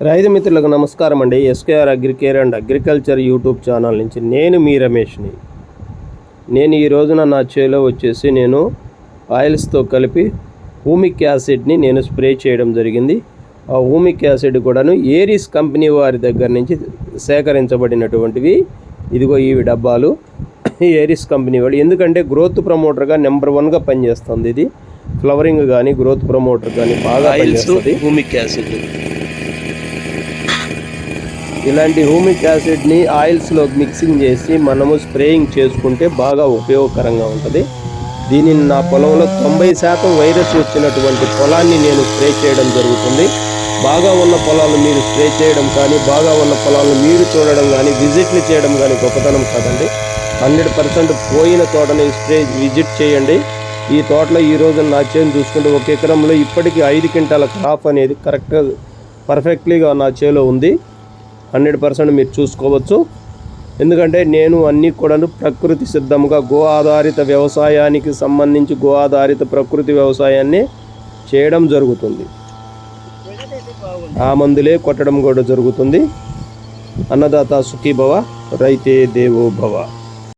రైతు మిత్రులకు నమస్కారం అండి. SKR Agricare and agriculture YouTube channel నుంచి నేను మీ రమేష్ని. నేను ఈ రోజున నా చేలో వచ్చేసి నేను ఆయిల్స్తో కలిపి హూమిక్ యాసిడ్ని నేను స్ప్రే చేయడం జరిగింది. ఆ హూమిక్ యాసిడ్ కూడాను ఏరిస్ కంపెనీ వారి దగ్గర నుంచి సేకరించబడినటువంటివి. ఇదిగో ఈ డబ్బాలు. ఏరిస్ కంపెనీ వాళ్ళు ఎందుకంటే గ్రోత్ ప్రమోటర్గా నెంబర్ వన్గా పనిచేస్తుంది ఇది. ఫ్లవరింగ్ కానీ గ్రోత్ ప్రమోటర్ కానీ బాగా హూమిక్ యాసిడ్. ఇలాంటి హ్యూమిక్ యాసిడ్ని ఆయిల్స్లో మిక్సింగ్ చేసి మనము స్ప్రేయింగ్ చేసుకుంటే బాగా ఉపయోగకరంగా ఉంటుంది. దీనిని నా పొలంలో తొంభై శాతం వైరస్ వచ్చినటువంటి పొలాన్ని నేను స్ప్రే చేయడం జరుగుతుంది. బాగా ఉన్న పొలాలు మీరు స్ప్రే చేయడం కానీ బాగా ఉన్న పొలాలను మీరు చూడడం కానీ విజిట్లు చేయడం కానీ గొప్పతనం కాదండి. హండ్రెడ్ పర్సెంట్ పోయిన తోటని స్ప్రే విజిట్ చేయండి. ఈ తోటలో ఈ రోజు నా చేను చూసుకుంటే ఒక ఎకరంలో ఇప్పటికీ ఐదు క్వింటాల క్రాప్ అనేది కరెక్ట్గా పర్ఫెక్ట్లీగా నా చేలో ఉంది. హండ్రెడ్ పర్సెంట్ మీరు చూసుకోవచ్చు. ఎందుకంటే నేను అన్నీ కూడాను ప్రకృతి సిద్ధంగా గో ఆధారిత వ్యవసాయానికి సంబంధించి గో ఆధారిత ప్రకృతి వ్యవసాయాన్ని చేయడం జరుగుతుంది. ఆ మందులే కొట్టడం కూడా జరుగుతుంది. అన్నదాత సుఖీభవ రైతే దేవో భవ